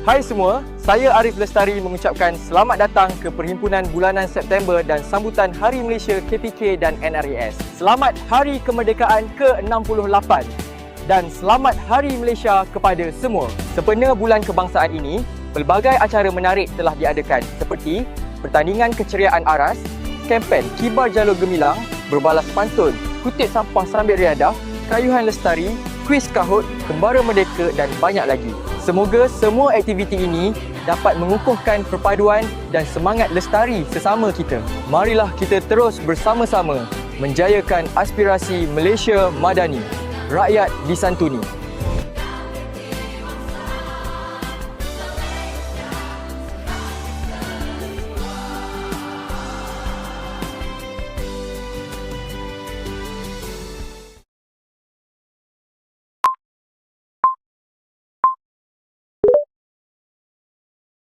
Hai semua, saya Arif Lestari mengucapkan selamat datang ke Perhimpunan Bulanan September dan sambutan Hari Malaysia KPK dan NRAS. Selamat Hari Kemerdekaan ke-68 dan selamat Hari Malaysia kepada semua. Sempena bulan kebangsaan ini, pelbagai acara menarik telah diadakan seperti pertandingan keceriaan aras, kempen kibar jalur gemilang, berbalas pantun, kutip sampah sambil riadah, kayuhan lestari, kuis kahut, kembara merdeka dan banyak lagi. Semoga semua aktiviti ini dapat mengukuhkan perpaduan dan semangat lestari sesama kita. Marilah kita terus bersama-sama menjayakan aspirasi Malaysia Madani. Rakyat disantuni.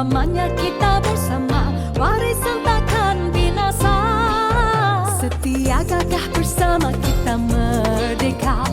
selamanya kita bersama Warisan takkan binasa. Setia gagah bersama kita merdeka